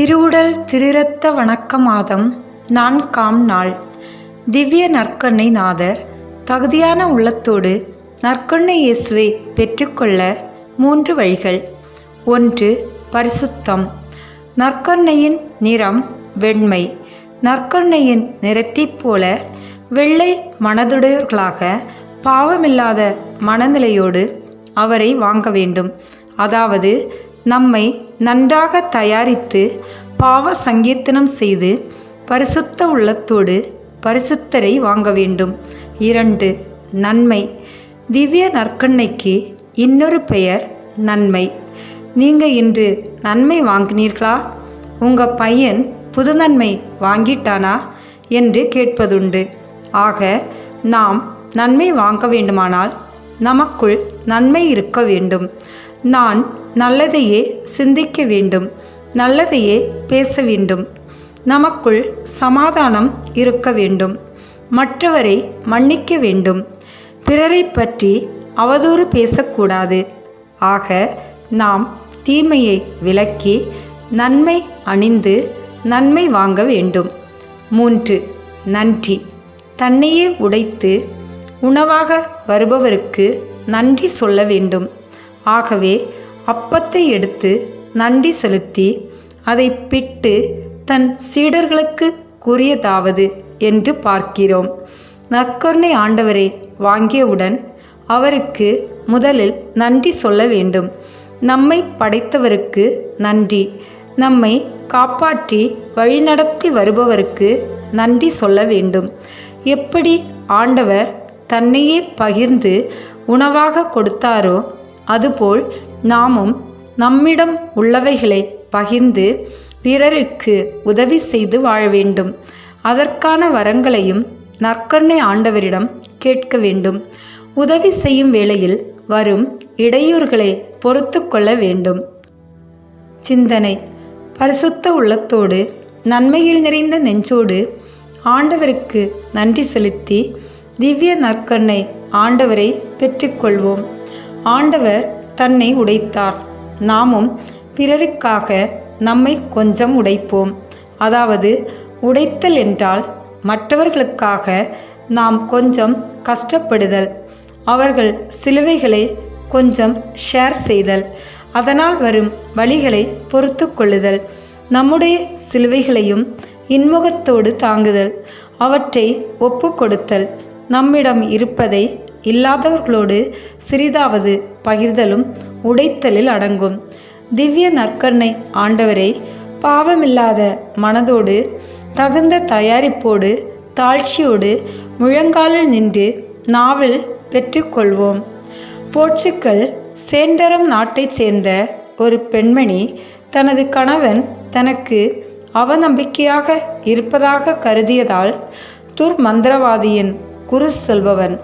திருவுடல் திருரத்த வணக்க மாதம் நான்காம் நாள். திவ்ய நற்கண்ணை நாதர் தகுதியான உள்ளத்தோடு நற்கண்ணை இயேசுவை பெற்றுக்கொள்ள மூன்று வழிகள். ஒன்று பரிசுத்தம். நற்கண்ணையின் நிறம் வெண்மை. நற்கண்ணையின் நிறத்தைப் போல வெள்ளை மனதுடையவர்களாக பாவமில்லாத மனநிலையோடு அவரை வாங்க வேண்டும். அதாவது நம்மை நன்றாக தயாரித்து பாவ சங்கீர்த்தனம் செய்து பரிசுத்த உள்ளத்தோடு பரிசுத்தரை வாங்க வேண்டும். இரண்டு நன்மை. திவ்ய நற்கண்ணைக்கு இன்னொரு பெயர் நன்மை. நீங்கள் இன்று நன்மை வாங்கினீர்களா? உங்கள் பையன் புது நன்மை வாங்கிட்டானா? என்று கேட்பதுண்டு. ஆக நாம் நன்மை வாங்க வேண்டுமானால் நமக்குள் நன்மை இருக்க வேண்டும். நான் நல்லதையே சிந்திக்க வேண்டும். நல்லதையே பேச வேண்டும். நமக்குள் சமாதானம் இருக்க வேண்டும். மற்றவரை மன்னிக்க வேண்டும். பிறரை பற்றி அவதூறு பேசக்கூடாது. ஆக நாம் தீமையை விலக்கி நன்மை அணிந்து நன்மை வாங்க வேண்டும். மூன்று நன்றி. தன்னையே உடைத்து உணவாக வருபவருக்கு நன்றி சொல்ல வேண்டும். ஆகவே அப்பத்தை எடுத்து நன்றி செலுத்தி அதை பிட்டு தன் சீடர்களுக்கு கூறியதாவது என்று பார்க்கிறோம். நற்கருணை ஆண்டவரை வாங்கியவுடன் அவருக்கு முதலில் நன்றி சொல்ல வேண்டும். நம்மை படைத்தவருக்கு நன்றி. நம்மை காப்பாற்றி வழிநடத்தி வருபவருக்கு நன்றி சொல்ல வேண்டும். எப்படி ஆண்டவர் தன்னையே பகிர்ந்து உணவாக கொடுத்தாரோ அதுபோல் நாமும் நம்மிடம் உள்ளவைகளை பகிர்ந்து பிறருக்கு உதவி செய்து வாழ வேண்டும். அதற்கான வரங்களையும் நற்கருணை ஆண்டவரிடம் கேட்க வேண்டும். உதவி செய்யும் வேளையில் வரும் இடையூறுகளை பொறுத்து கொள்ள வேண்டும். சிந்தனை. பரிசுத்த உள்ளத்தோடு நன்மையில் நிறைந்த நெஞ்சோடு ஆண்டவருக்கு நன்றி செலுத்தி திவ்ய நற்கண்ணை ஆண்டவரை பெற்றுக்கொள்வோம். ஆண்டவர் தன்னை உடைத்தார். நாமும் பிறருக்காக நம்மை கொஞ்சம் உடைப்போம். அதாவது உடைத்தல் என்றால் மற்றவர்களுக்காக நாம் கொஞ்சம் கஷ்டப்படுதல். அவர்கள் சிலுவைகளை கொஞ்சம் ஷேர் செய்தல். அதனால் வரும் வழிகளை பொறுத்து கொள்ளுதல் நம்முடைய சிலுவைகளையும் இன்முகத்தோடு தாங்குதல். அவற்றை ஒப்பு கொடுத்தல் நம்மிடம் இருப்பதை இல்லாதவர்களோடு சிறிதாவது பகிர்தலும் உடைத்தலில் அடங்கும். திவ்ய நற்கண்ணை ஆண்டவரை பாவமில்லாத மனதோடு தகுந்த தயாரிப்போடு தாழ்ச்சியோடு முழங்காலில் நின்று நாவல் பெற்றுக்கொள்வோம். போர்ச்சுக்கல் சேண்டரம் நாட்டைச் சேர்ந்த ஒரு பெண்மணி தனது கணவன் தனக்கு அவநம்பிக்கையாக இருப்பதாக கருதியதால் துர்மந்திரவாதியின் குரு சொல்பவன்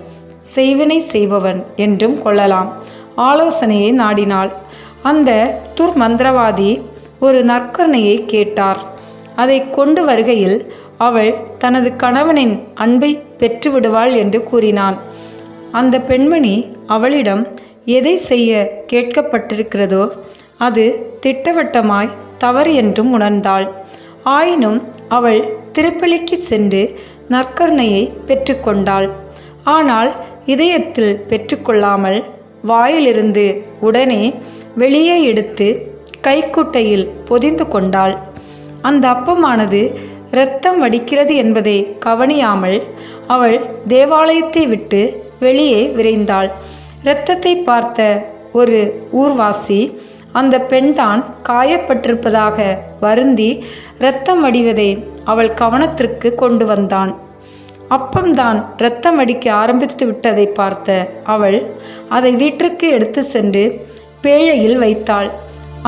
செய்வினை செய்பவன் என்றும் கொள்ளலாம். ஆலோசனையை நாடினாள். அந்த துர்மந்திரவாதி ஒரு நற்கருணையை கேட்டார். அதை கொண்டு வருகையில் அவள் தனது கணவனின் அன்பை பெற்றுவிடுவாள் என்று கூறினான். அந்த பெண்மணி அவளிடம் எதை செய்ய கேட்கப்பட்டிருக்கிறதோ அது திட்டவட்டமாய் தவறு என்றும் உணர்ந்தாள். ஆயினும் அவள் திருப்பலிக்கு சென்று நற்கருணையை பெற்றுக்கொண்டாள். ஆனால் இதயத்தில் பெற்றுக்கொள்ளாமல் வாயிலிருந்து உடனே வெளியே எடுத்து கைக்குட்டையில் பொதிந்து கொண்டாள். அந்த அப்பமானது இரத்தம் வடிக்கிறது என்பதை கவனியாமல் அவள் தேவாலயத்தை விட்டு வெளியே விரைந்தாள். இரத்தத்தை பார்த்த ஒரு ஊர்வாசி அந்த பெண்தான் காயப்பட்டிருப்பதாக வருந்தி இரத்தம் அடிவதை அவள் கவனத்திற்கு கொண்டு வந்தான். அப்பம்தான் இரத்தம் அடிக்க ஆரம்பித்து விட்டதை பார்த்த அவள் அதை வீட்டிற்கு எடுத்து சென்று பேழையில் வைத்தாள்.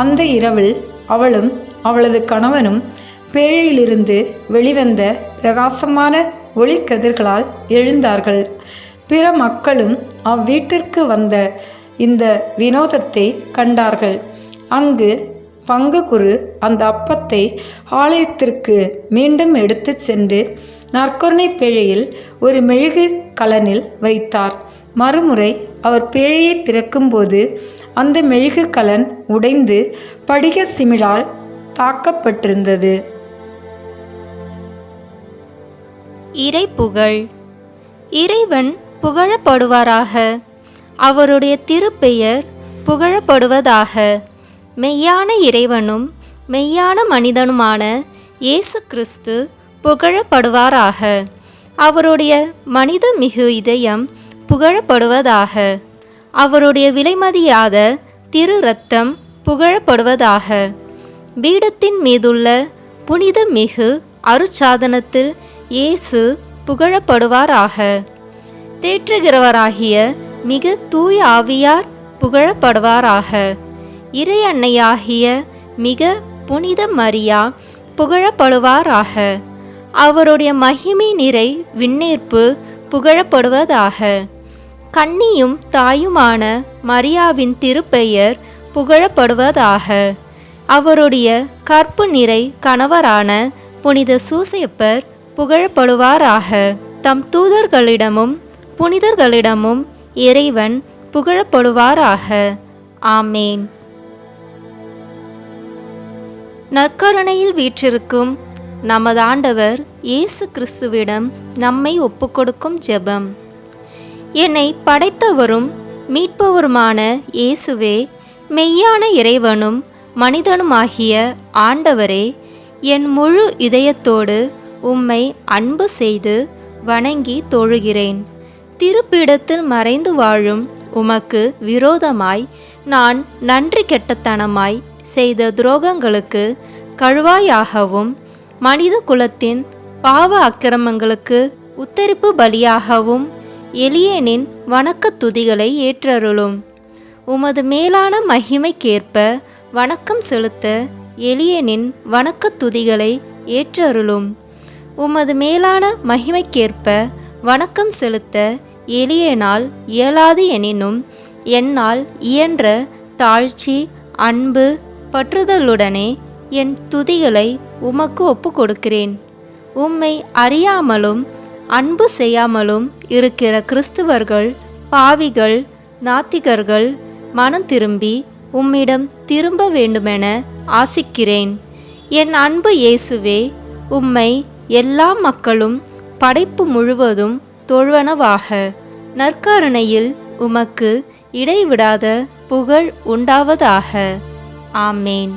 அந்த இரவில் அவளும் அவளது கணவனும் பேழையிலிருந்து வெளிவந்த பிரகாசமான ஒளிக்கதிர்களால் எழுந்தார்கள். பிற மக்களும் அவ்வீட்டிற்கு வந்த இந்த வினோதத்தை கண்டார்கள். அங்கு பங்கு குரு அந்த அப்பத்தை ஆலயத்திற்கு மீண்டும் எடுத்து சென்று நற்கருணை பேழையில் ஒரு மெழுகு கலனில் வைத்தார். மறுமுறை அவர் பேழையை திறக்கும்போது அந்த மெழுகு கலன் உடைந்து படிக சிமிழால் தாக்கப்பட்டிருந்தது. இறை புகழ். இறைவன் புகழப்படுவாராக. அவருடைய திருப்பெயர் புகழப்படுவதாக. மெய்யான இறைவனும் மெய்யான மனிதனுமான இயேசு கிறிஸ்து புகழப்படுவாராக. அவருடைய மனித மிகு இதயம் புகழப்படுவதாக. அவருடைய விலைமதியாத திரு ரத்தம் புகழப்படுவதாக. பீடத்தின் மீதுள்ள புனித மிகு அருட்சாதனத்தில் இயேசு புகழப்படுவாராக. தேற்றுகிறவராகிய மிக தூய ஆவியார் புகழப்படுவாராக. இறை அன்னையாகிய மிக புனித மரியா புகழப்படுவாராக. அவருடைய மகிமை நிறை விண்ணேற்பு புகழப்படுவதாக. கன்னியும் தாயுமான மரியாவின் திருப்பெயர் புகழப்படுவதாக. அவருடைய கற்பு நிறை கணவரான புனித சூசேப்பர் புகழப்படுவாராக. தம் தூதர்களிடமும் புனிதர்களிடமும் இறைவன் புகழப்படுவாராக. ஆமேன். நற்கருணையில் வீற்றிருக்கும் நமது ஆண்டவர் இயேசு கிறிஸ்துவிடம் நம்மை ஒப்புக்கொடுக்கும் ஜெபம். என்னை படைத்தவரும் மீட்பவருமான இயேசுவே மெய்யான இறைவனும் மனிதனுமாகிய ஆண்டவரே என் முழு இதயத்தோடு உம்மை அன்பு செய்து வணங்கி தொழுகிறேன். திருப்பீடத்தில் மறைந்து வாழும் உமக்கு விரோதமாய் நான் நன்றி கெட்டத்தனமாய் செய்த துரோகங்களுக்கு கழுவாயாகவும் மனித குலத்தின் பாவ அக்கிரமங்களுக்கு உத்தரிப்பு பலியாகவும் எளியனின் வணக்கத் துதிகளை ஏற்றருளும். உமது மேலான மகிமைக்கேற்ப வணக்கம் செலுத்த எளியனின் வணக்கத் துதிகளை ஏற்றருளும். உமது மேலான மகிமைக்கேற்ப வணக்கம் செலுத்த எளியனால் இயலாது எனினும் என்னால் இயன்ற தாழ்ச்சி அன்பு பற்றுதலுடனே என் துதிகளை உமக்கு ஒப்பு கொடுக்கிறேன் உம்மை அறியாமலும் அன்பு செய்யாமலும் இருக்கிற கிறிஸ்துவர்கள் பாவிகள் நாத்திகர்கள் மனம் திரும்பி உம்மிடம் திரும்ப வேண்டுமென ஆசிக்கிறேன். என் அன்பு இயேசுவே உம்மை எல்லா மக்களும் படைப்பு முழுவதும் தொழுவனவாக. நற்கருணையில் உமக்கு இடைவிடாத புகழ் உண்டாவதாக. ஆமேன்.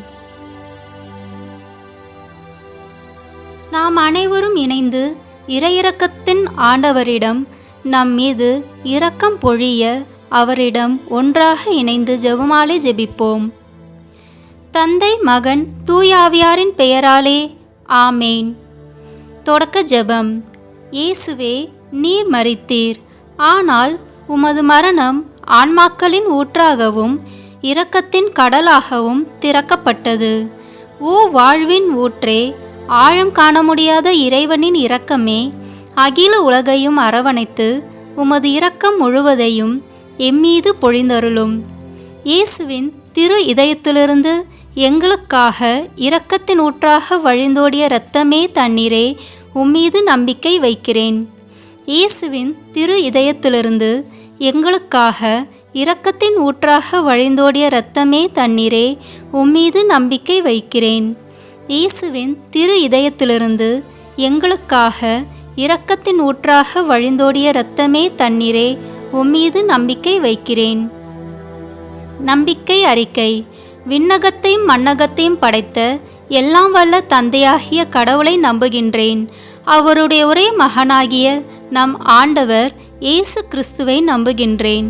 நாம் அனைவரும் இணைந்து இறையிறக்கத்தின் ஆண்டவரிடம் நம் மீது இரக்கம் பொழிய அவரிடம் ஒன்றாக இணைந்து ஜெபமாலை ஜெபிப்போம். தந்தை மகன் தூயாவியாரின் பெயராலே ஆமேன். தொடக்க ஜெபம். இயேசுவே நீர் மறித்தீர் ஆனால் உமது மரணம் ஆன்மாக்களின் ஊற்றாகவும் இரக்கத்தின் கடலாகவும் திறக்கப்பட்டது. ஓ வாழ்வின் ஊற்றே ஆழம் காண முடியாத இறைவனின் இரக்கமே அகில உலகையும் அரவணைத்து உமது இரக்கம் முழுவதையும் எம்மீது பொழிந்தருளும். இயேசுவின் திரு இதயத்திலிருந்து எங்களுக்காக இரக்கத்தின் ஊற்றாக வழிந்தோடிய இரத்தமே தண்ணீரே உம்மீது நம்பிக்கை வைக்கிறேன். இயேசுவின் திரு இதயத்திலிருந்து எங்களுக்காக இரக்கத்தின் ஊற்றாக வழிந்தோடிய இரத்தமே தண்ணீரே உம்மீது நம்பிக்கை வைக்கிறேன். இயேசுவின் திரு இதயத்திலிருந்து எங்களுக்காக இரக்கத்தின் ஊற்றாக வழிந்தோடிய இரத்தமே தண்ணீரே உம்மீது நம்பிக்கை வைக்கிறேன். நம்பிக்கை அறிக்கை. விண்ணகத்தையும் மண்ணகத்தையும் படைத்த எல்லாம் வல்ல தந்தையாகிய கடவுளை நம்புகின்றேன். அவருடைய ஒரே மகனாகிய நம் ஆண்டவர் இயேசு கிறிஸ்துவை நம்புகின்றேன்.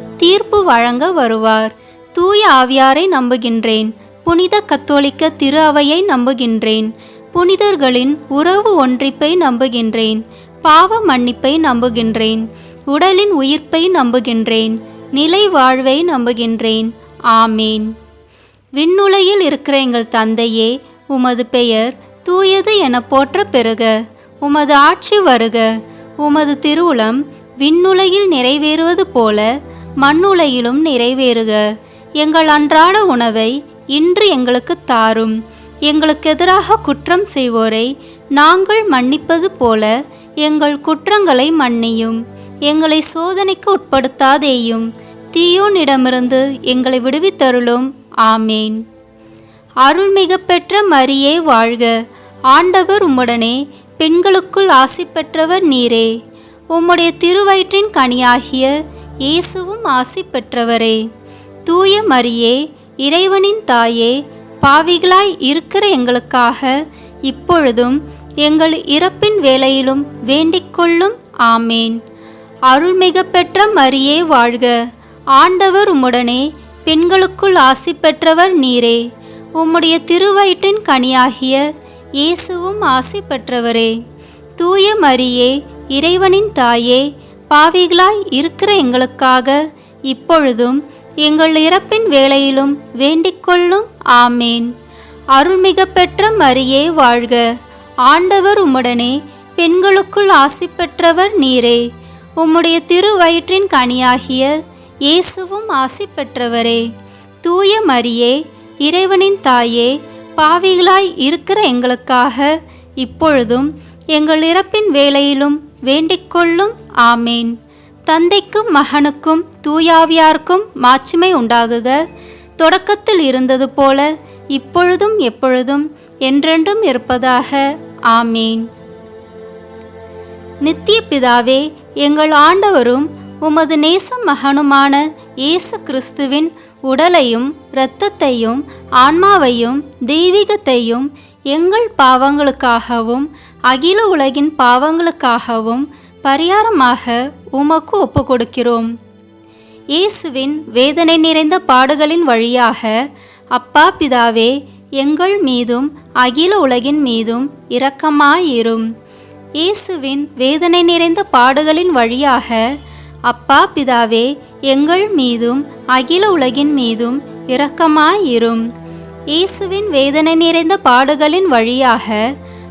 தீர்ப்பு வழங்க வருவார். தூய ஆவியாரை நம்புகின்றேன். புனித கத்தோலிக்க திரு அவையை நம்புகின்றேன். புனிதர்களின் உறவு ஒன்றிப்பை நம்புகின்றேன். பாவ மன்னிப்பை நம்புகின்றேன். உடலின் உயிர்ப்பை நம்புகின்றேன். நிலை வாழ்வை நம்புகின்றேன். ஆமேன். விண்ணுலையில் இருக்கிற எங்கள் தந்தையே உமது பெயர் தூயது என போற்ற பெறுக. உமது ஆட்சி வருக. உமது திருவுளம் விண்ணுலையில் நிறைவேறுவது போல மண்ணுலையிலும் நிறைவேறுக. எங்கள் அன்றாட உணவை இன்று எங்களுக்கு தாரும். எங்களுக்கு எதிராக குற்றம் செய்வோரை நாங்கள் மன்னிப்பது போல எங்கள் குற்றங்களை மன்னியும். எங்களை சோதனைக்கு உட்படுத்தாதேயும். தீயோனிடமிருந்து எங்களை விடுவித்தருளும். ஆமேன். அருள்மிக பெற்ற மரியே வாழ்க. ஆண்டவர் உம்முடனே பெண்களுக்குள் ஆசி பெற்றவர் நீரே. உம்முடைய திருவயிற்றின் கனியாகிய இயேசுவும் ஆசி பெற்றவரே. தூய மரியே இறைவனின் தாயே பாவிகளாய் இருக்கிற எங்களுக்காக இப்பொழுதும் எங்கள் இறப்பின் வேலையிலும் வேண்டிக்கொள்ளும். ஆமேன். அருள்மிக பெற்ற மரியே வாழ்க. ஆண்டவர் உம்முடனே பெண்களுக்குள் ஆசி பெற்றவர் நீரே. உம்முடைய திருவயிற்றின் கனியாகிய இயேசுவும் ஆசி பெற்றவரே. தூய மரியே இறைவனின் தாயே பாவிகளாய் இருக்கிற எங்களுக்காக இப்பொழுதும் எங்கள் இறப்பின் வேளையிலும் வேண்டிக்கொள்ளும். ஆமேன். அருள்மிக பெற்ற மரியே வாழ்க. ஆண்டவர் உம்முடனே பெண்களுக்குள் ஆசி பெற்றவர் நீரே. உம்முடைய திருவயிற்றின் கனியாகிய இயேசுவும் ஆசி பெற்றவரே. தூய மரியே இறைவனின் தாயே பாவிகளாய் இருக்கிற எங்களுக்காக இப்பொழுதும் எங்கள் இறப்பின் வேளையிலும் வேண்டிக்கொள்ளும் ஆமேன். தந்தைக்கும் மகனுக்கும் தூயாவியார்க்கும் மாட்சிமை உண்டாகுக. தொடக்கத்தில் இருந்தது போல இப்பொழுதும் எப்பொழுதும் என்றென்றும் இருப்பதாக ஆமேன். நித்திய பிதாவே எங்கள் ஆண்டவரும் உமது நேச மகனுமான இயேசு கிறிஸ்துவின் உடலையும் இரத்தத்தையும் ஆன்மாவையும் தெய்வீகத்தையும் எங்கள் பாவங்களுக்காகவும் அகில உலகின் பாவங்களுக்காகவும் பரிகாரமாக உமக்கு ஒப்பு கொடுக்கிறோம் இயேசுவின் வேதனை நிறைந்த பாடுகளின் வழியாக அப்பா பிதாவே எங்கள் மீதும் அகில உலகின் மீதும் இரக்கமாயிரும். இயேசுவின் வேதனை நிறைந்த பாடுகளின் வழியாக அப்பா பிதாவே எங்கள் மீதும் அகில உலகின் மீதும் இரக்கமாயிரும். இயேசுவின் வேதனை நிறைந்த பாடுகளின் வழியாக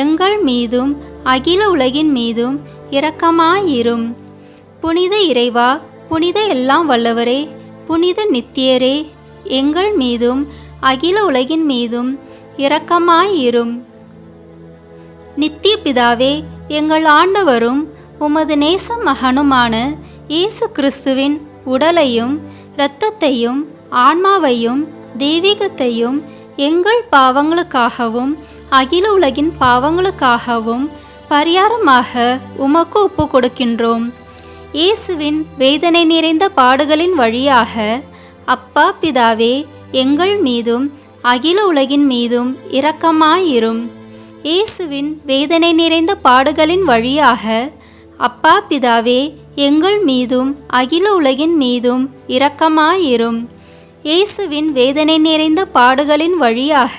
எங்கள் மீதும் அகில உலகின் மீதும் இரக்கமாயிரும். புனித இறைவா புனித எல்லாம் வல்லவரே புனித நித்தியரே எங்கள் மீதும் அகில உலகின் மீதும் இரக்கமாயிரும். நித்திய பிதாவே எங்கள் ஆண்டவரும் உமது நேச மகனுமான இயேசு கிறிஸ்துவின் உடலையும் இரத்தத்தையும் ஆன்மாவையும் தெய்வீகத்தையும் எங்கள் பாவங்களுக்காகவும் அகில உலகின் பாவங்களுக்காகவும் பரிகாரமாக உமக்கு ஒப்பு கொடுக்கின்றோம் இயேசுவின் வேதனை நிறைந்த பாடுகளின் வழியாக அப்பா பிதாவே எங்கள் மீதும் அகில உலகின் மீதும் இரக்கமாயிரும். இயேசுவின் வேதனை நிறைந்த பாடுகளின் வழியாக அப்பா பிதாவே எங்கள் மீதும் அகில உலகின் மீதும் இரக்கமாயிரும். இயேசுவின் வேதனை நிறைந்த பாடுகளின் வழியாக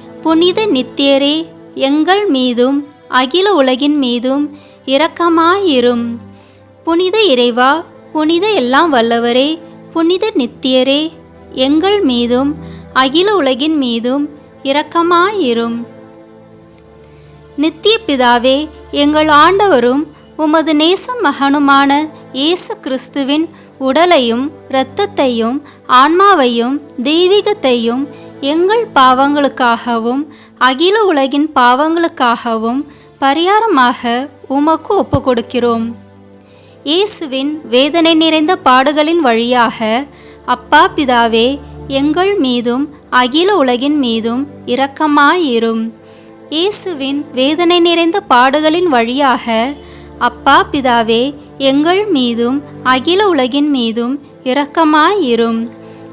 புனித நித்தியரே எங்கள் மீதும் அகில உலகின் மீதும் இரக்கமாயிரும். புனித இறைவா புனித எல்லாம் வல்லவரே புனித நித்தியரே எங்கள் மீதும் அகில உலகின் மீதும் இரக்கமாயிரும். நித்திய பிதாவே எங்கள் ஆண்டவரும் உமது நேச மகனுமான இயேசு கிறிஸ்துவின் உடலையும் இரத்தத்தையும் ஆன்மாவையும் தெய்வீகத்தையும் எங்கள் பாவங்களுக்காகவும் அகில உலகின் பாவங்களுக்காகவும் பரிகாரமாக உமக்கு ஒப்பு கொடுக்கிறோம் இயேசுவின் வேதனை நிறைந்த பாடுகளின் வழியாக அப்பா பிதாவே எங்கள் மீதும் அகில உலகின் மீதும் இரக்கமாயிரும். இயேசுவின் வேதனை நிறைந்த பாடுகளின் வழியாக அப்பா பிதாவே எங்கள் மீதும் அகில உலகின் மீதும் இரக்கமாயிரும்.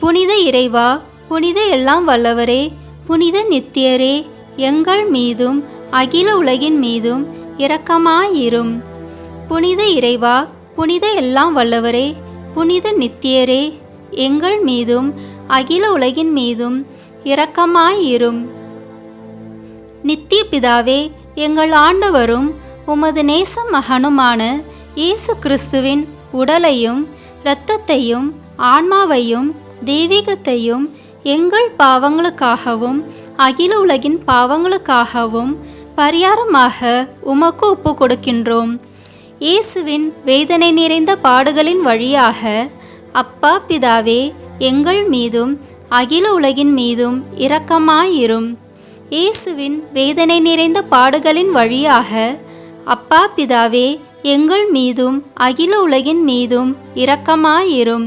புனித இறைவா புனித எல்லாம் வல்லவரே புனித நித்தியரே எங்கள் மீதும் அகில உலகின் மீதும் இரக்கமாயிரும். புனித இறைவா புனித எல்லாம் வல்லவரே புனித நித்தியரே எங்கள் மீதும் அகில உலகின் மீதும் இரக்கமாயிரும். நித்திய பிதாவே எங்கள் ஆண்டவரும் உமது நேச மகனுமான இயேசு கிறிஸ்துவின் உடலையும் இரத்தத்தையும் ஆன்மாவையும் தெய்வீகத்தையும் எங்கள் பாவங்களுக்காகவும் அகில உலகின் பாவங்களுக்காகவும் பரிகாரமாக உமக்கு ஒப்பு கொடுக்கின்றோம். இயேசுவின் வேதனை நிறைந்த பாடுகளின் வழியாக அப்பா பிதாவே எங்கள் மீதும் அகில உலகின் மீதும் இரக்கமாயிரும். இயேசுவின் வேதனை நிறைந்த பாடுகளின் வழியாக அப்பா பிதாவே எங்கள் மீதும் அகில உலகின் மீதும் இரக்கமாயிரும்.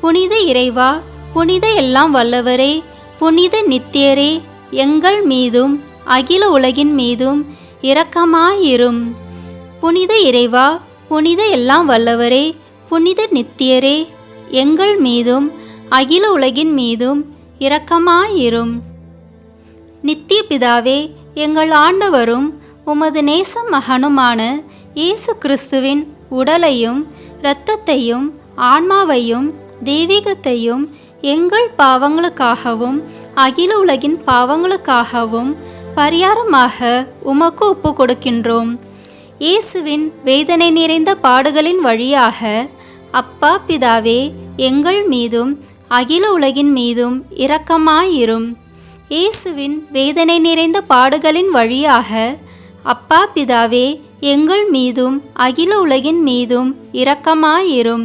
புனித இறைவா புனித எல்லாம் வல்லவரே புனித நித்தியரே எங்கள் மீதும் அகில உலகின் மீதும் இரக்கமாயிரும். புனித இறைவா புனித எல்லாம் வல்லவரே புனித நித்தியரே எங்கள் மீதும் அகில உலகின் மீதும் இரக்கமாயிரும். நித்திய பிதாவே எங்கள் ஆண்டவரும் உமது நேச மகனுமான இயேசு கிறிஸ்துவின் உடலையும் இரத்தத்தையும் ஆன்மாவையும் தெய்வீகத்தையும் எங்கள் பாவங்களுக்காகவும் அகில உலகின் பாவங்களுக்காகவும் பரிகாரமாக உமக்கு ஒப்பு கொடுக்கின்றோம். இயேசுவின் வேதனை நிறைந்த பாடுகளின் வழியாக அப்பா பிதாவே எங்கள் மீதும் அகில உலகின் மீதும் இரக்கமாயிரும். இயேசுவின் வேதனை நிறைந்த பாடுகளின் வழியாக அப்பா பிதாவே எங்கள் மீதும் அகில உலகின் மீதும் இரக்கமாயிரும்.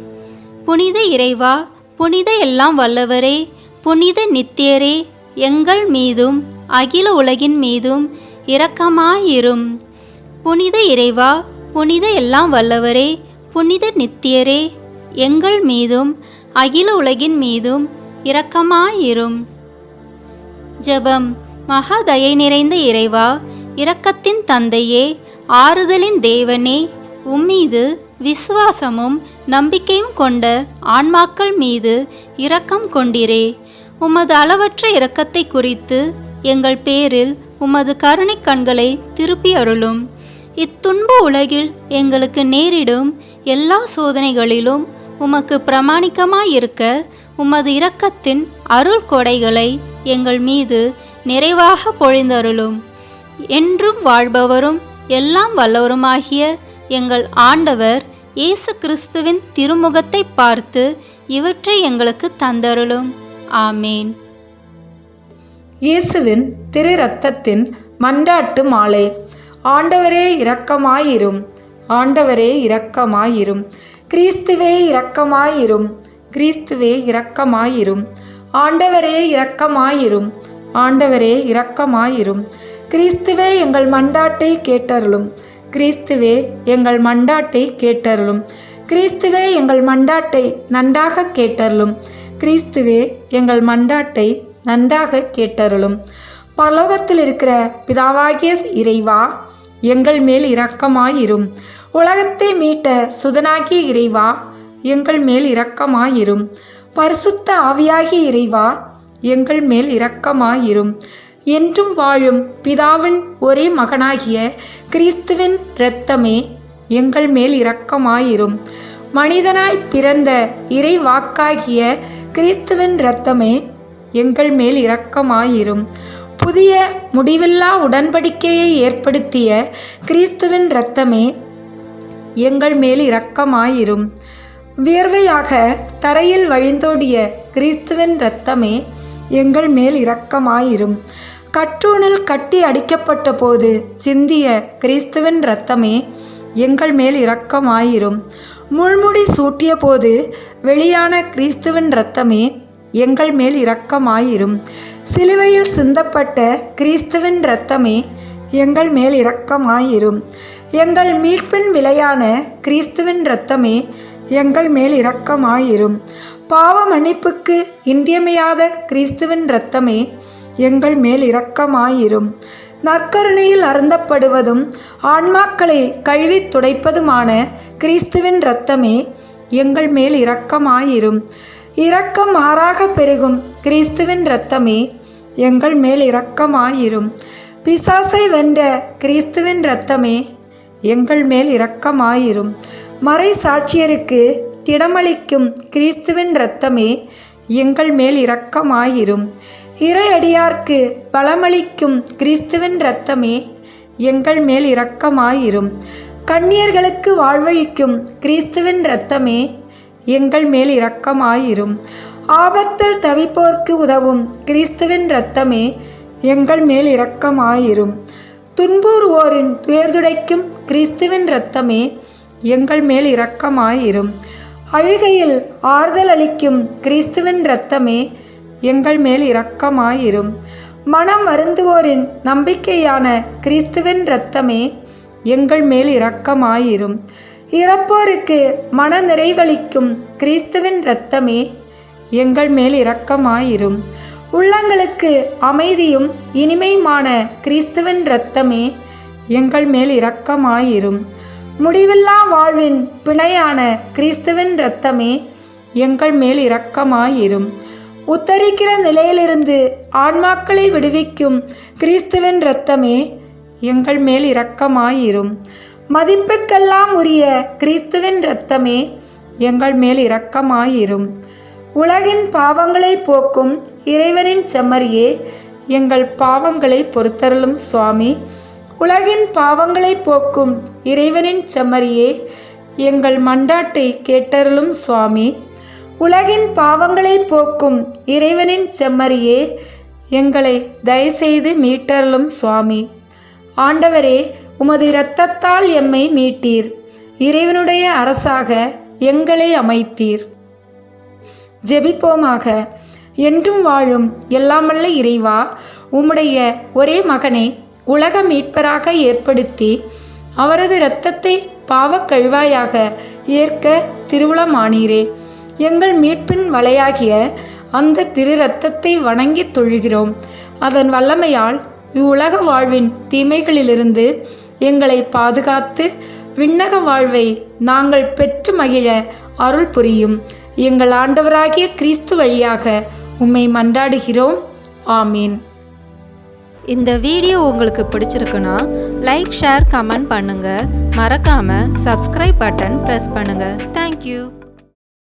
புனித இறைவா புனித எல்லாம் வல்லவரே புனித நித்தியரே எங்கள் மீதும் அகில உலகின் மீதும் இரக்கமாயிரும். புனித இறைவா புனித எல்லாம் வல்லவரே புனித நித்தியரே எங்கள் மீதும் அகில உலகின் மீதும் இரக்கமாயிரும். ஜெபம். மகாதயை நிறைந்த இறைவா இரக்கத்தின் தந்தையே ஆறுதலின் தேவனே உம்மீது விசுவாசமும் நம்பிக்கையும் கொண்ட ஆன்மாக்கள் மீது இரக்கம் கொண்டீரே. உமது அளவற்ற இரக்கத்தை குறித்து எங்கள் பேரில் உமது கருணை கண்களை திருப்பி அருளும். இத்துன்ப உலகில் எங்களுக்கு நேரிடும் எல்லா சோதனைகளிலும் உமக்கு பிரமாணிக்கமாயிருக்க உமது இரக்கத்தின் அருள் கொடைகளை எங்கள் மீது நிறைவாக பொழிந்தருளும். என்றும் வாழ்பவரும் எல்லாம் வல்லவருமாகிய எங்கள் ஆண்டவர் இயேசு கிறிஸ்துவின் திருமுகத்தை பார்த்து இவற்றை எங்களுக்கு தந்தருளும். ஆமேன். இயேசுவின் திரு ரத்தத்தின் மன்றாட்டு மாலை. ஆண்டவரே இரக்கமாயிரும். ஆண்டவரே இரக்கமாயிரும். கிறிஸ்துவே இரக்கமாயிரும். கிறிஸ்துவே இரக்கமாயிரும். ஆண்டவரே இரக்கமாயிரும். ஆண்டவரே இரக்கமாயிரும். கிறிஸ்துவே எங்கள் மண்டாட்டை கேட்டருளும். கிறிஸ்துவே எங்கள் மண்டாட்டை கேட்டருளும். கிறிஸ்துவே எங்கள் மண்டாட்டை நன்றாக கேட்டருளும். கிறிஸ்துவே எங்கள் மண்டாட்டை நன்றாக கேட்டருளும். பரலோகத்தில் இருக்கிற பிதாவாகிய இறைவா எங்கள் மேல் இரக்கமாயிரும். உலகத்தை மீட்ட சுதனாகிய இறைவா எங்கள் மேல் இரக்கமாயிரும். பரிசுத்த ஆவியாகிய இறைவா எங்கள் மேல் இரக்கமாயிரும். என்றும் வாழும் பிதாவின் ஒரே மகனாகிய கிறிஸ்துவின் இரத்தமே எங்கள் மேல் இரக்கமாயிரும். மனிதனாய் பிறந்த இறை வாக்காகிய கிறிஸ்துவின் இரத்தமே எங்கள் மேல் இரக்கமாயிரும். புதிய முடிவில்லா உடன்படிக்கையை ஏற்படுத்திய கிறிஸ்துவின் இரத்தமே எங்கள் மேல் இரக்கமாயிரும். வியர்வையாக தரையில் வழிந்தோடிய கிறிஸ்துவின் இரத்தமே எங்கள் மேல் இரக்கமாயிரும். கற்றூணில் கட்டி அடிக்கப்பட்ட போது சிந்திய கிறிஸ்துவின் இரத்தமே எங்கள் மேல் இரக்கமாயிரும். முள்முடி சூட்டிய போது வெளியான கிறிஸ்துவின் இரத்தமே எங்கள் மேல் இரக்கமாயிரும். சிலுவையில் சிந்தப்பட்ட கிறிஸ்துவின் இரத்தமே எங்கள் மேல் இரக்கமாயிரும். எங்கள் மீட்பின் விலையான கிறிஸ்துவின் இரத்தமே எங்கள் மேல் இரக்கமாயிரும். பாவ மன்னிப்புக்கு இன்றியமையாத கிறிஸ்துவின் இரத்தமே எங்கள் மேல் இரக்கமாயிரும். நற்கருணையில் அருந்தப்படுவதும் ஆன்மாக்களை கழுவித் துடைப்பதுமான கிறிஸ்துவின் இரத்தமே எங்கள் மேல் இரக்கமாயிரும். இரக்கம் மாறாக பெருகும் கிறிஸ்துவின் இரத்தமே எங்கள் மேல் இரக்கமாயிரும். பிசாசை வென்ற கிறிஸ்துவின் இரத்தமே எங்கள் மேல் இரக்கமாயிரும். மறை சாட்சியருக்கு திடமளிக்கும் கிறிஸ்துவின் இரத்தமே எங்கள் மேல் இரக்கமாயிரும். இறையடியார்க்கு பலமளிக்கும் கிறிஸ்துவின் இரத்தமே எங்கள் மேல் இரக்கமாயிரும். கண்ணியர்களுக்கு வாழ்வழிக்கும் கிறிஸ்துவின் இரத்தமே எங்கள் மேல் இரக்கமாயிரும். ஆபத்தில் தவிப்போர்க்கு உதவும் கிறிஸ்துவின் இரத்தமே எங்கள் மேல் இரக்கமாயிரும். துன்புறுவோரின் துயர்துடைக்கும் கிறிஸ்துவின் இரத்தமே எங்கள் மேல் இரக்கமாயிரும். அழுகையில் ஆறுதல் அளிக்கும் கிறிஸ்துவின் இரத்தமே எங்கள் மேல் இரக்கமாயிரும். மனம் வருந்துவோரின் நம்பிக்கையான கிறிஸ்துவின் இரத்தமே எங்கள் மேல் இரக்கமாயிரும். இறப்போருக்கு மன நிறைவளிக்கும் கிறிஸ்துவின் இரத்தமே எங்கள் மேல் இரக்கமாயிரும். உள்ளங்களுக்கு அமைதியும் இனிமையுமான கிறிஸ்துவின் இரத்தமே எங்கள் மேல் இரக்கமாயிரும். முடிவில்லா வாழ்வின் பிணையான கிறிஸ்துவின் இரத்தமே எங்கள் மேல் இரக்கமாயிரும். உத்தரிக்கிற நிலையிலிருந்து ஆன்மாக்களை விடுவிக்கும் கிறிஸ்துவின் இரத்தமே எங்கள் மேல் இரக்கமாயிரும். மதிப்புக்கெல்லாம் உரிய கிறிஸ்துவின் இரத்தமே எங்கள் மேல் இரக்கமாயிரும். உலகின் பாவங்களை போக்கும் இறைவனின் செம்மறியே எங்கள் பாவங்களை பொறுத்தருளும் சுவாமி. உலகின் பாவங்களை போக்கும் இறைவனின் செம்மறியே எங்கள் மண்டாட்டை கேட்டருளும் சுவாமி. உலகின் பாவங்களை போக்கும் இறைவனின் செம்மறியே எங்களை தயவுசெய்து மீட்டருளும் சுவாமி. ஆண்டவரே உமது இரத்தத்தால் எம்மை மீட்டீர். இறைவனுடைய அரசாக எங்களை அமைத்தீர். ஜெபிப்போமாக. என்றும் வாழும் எல்லாமல்ல இறைவா உம்முடைய ஒரே மகனை உலக மீட்பராக ஏற்படுத்தி அவரது இரத்தத்தை பாவக்கழுவாயாக ஏற்க திருவுளமானீரே. எங்கள் மீட்பின் வலையாகிய அந்த திரு ரத்தத்தை வணங்கி தொழுகிறோம். அதன் வல்லமையால் இவ்வுலக வாழ்வின் தீமைகளிலிருந்து எங்களை பாதுகாத்து விண்ணக வாழ்வை நாங்கள் பெற்று மகிழ அருள் புரியும். எங்கள் ஆண்டவராகிய கிறிஸ்து வழியாக உம்மை மன்றாடுகிறோம். ஆமீன். இந்த வீடியோ உங்களுக்கு பிடிச்சிருக்குன்னா லைக் ஷேர் கமெண்ட் பண்ணுங்கள் மறக்காமல் சப்ஸ்கிரைப் பட்டன் ப்ரெஸ் பண்ணுங்கள் தேங்க்யூ